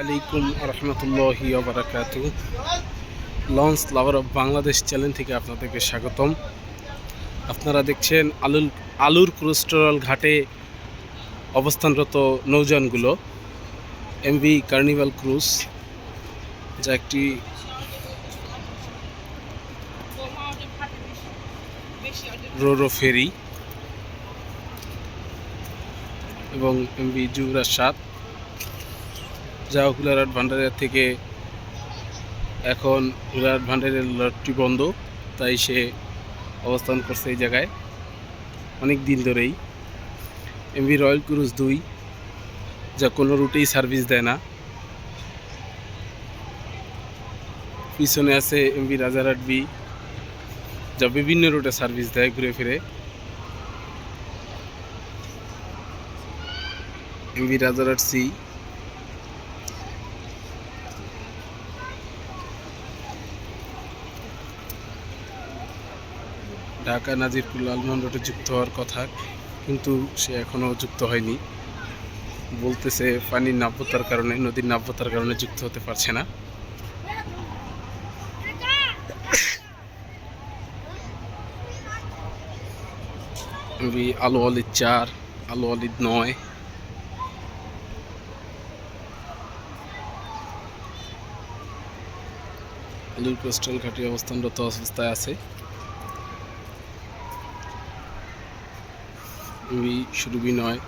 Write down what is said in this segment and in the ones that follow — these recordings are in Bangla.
আলাইকুম রহমতুল্লাহি বারাকাতু launch lover of Bangladesh channel থেকে আপনাদেরকে স্বাগতম। আপনারা দেখছেন আলুর আলুর কোলেস্টেরল ঘাটে অবস্থানরত নৌযানগুলো। এমভি কার্নিভাল ক্রুজ যা একটি রোরো ফেরি। এবং এমভি যুবরাজ সাত। যা হুলারহাট ভান্ডারের থেকে। এখন হুলারহাট ভান্ডারের লটটি বন্ধ, তাই সে অবস্থান করছে এই জায়গায়। অনেক দিন ধরেই। এমভি রয়্যাল ক্রুজ দুই, যা কোনো রুটেই সার্ভিস দেয় না। পিছনে আছে এমভি রাজারহাট বি, যা বিভিন্ন রুটে সার্ভিস দেয় ঘুরে ফিরে। এমভি রাজারহাট সি ঢাকা নাজিরপুর লালমোহন রোডে যুক্ত হওয়ার কথা, কিন্তু সে এখনও যুক্ত হয়নি। বলতেছে, পানির নাব্যতার কারণে, নদীর নাব্যতার কারণে যুক্ত হতে পারছে না। আলো অলিদ চার, আলো অলিদ নয়। আলুর কোস্টাল ঘাটি অবস্থানরত অবস্থায় আছে। রবি সুরভি নয়।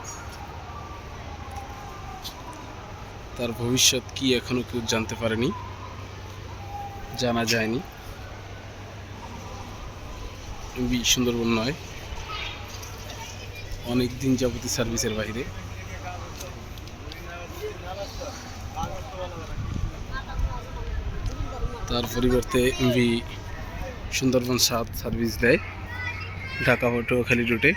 তার ভবিষ্যৎ কি এখনও কেউ জানতে পারেনি, জানা যায়নি। রবি সুন্দরবন নয়। অনেক দিন যাবতীয় সার্ভিসের বাইরে। তার পরিবর্তে এমভি সুন্দরবন সাত সার্ভিস দেয়। ঢাকা পটুয়াখালী রুটে।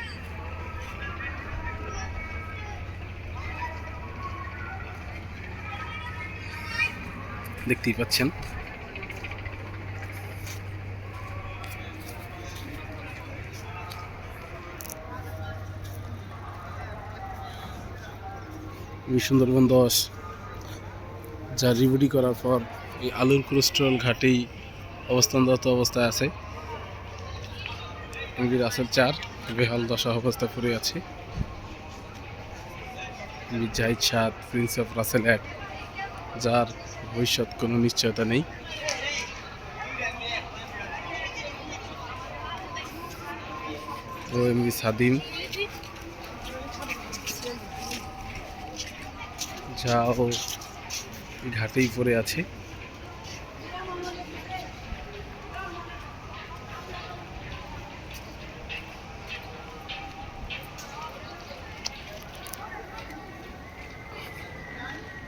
দেখতেই পাচ্ছেন। সুন্দরবন দশ, যা রিবুডি করার পর এই আলুর কোলেস্ট্রল ঘাটেই অবস্থানরত অবস্থায় আছে। এমবি রাসেল চার, বেহাল দশা অবস্থায় পড়ে আছে। জাহিদ সাত প্রিন্স অফ রাসেল এক। যার ভবিষ্যৎ কোনো নিশ্চয়তা নেই। ও এমনি স্বাধীন যাও ঘাটেই পড়ে আছে।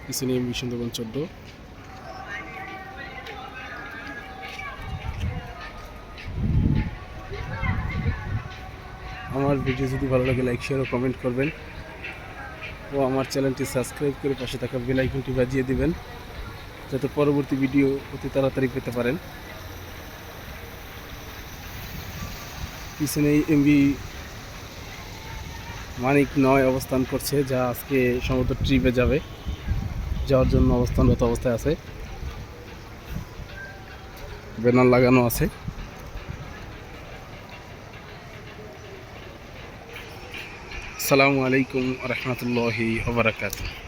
পিছনে এমবি সুন্দরবন চোদ্দ। আমার ভিডিও যদি ভালো লাগে লাইক শেয়ার ও কমেন্ট করবেন। ও আমার চ্যানেলটি সাবস্ক্রাইব করে পাশে থাকা বেল আইকনটি বাজিয়ে দিবেন, যাতে পরবর্তী ভিডিও অতি তাড়াতাড়ি পেতে পারেন। পিছনে এমবি মানিক নয় অবস্থান করছে, যা আজকে সমুদ্র ট্রিপে যাবে। যাওয়ার জন্য অবস্থানরত অবস্থায় আছে। ব্যানার লাগানো আছে। আসসালামু আলাইকুম রহমতুল্লাহি ওবরাকাতুহ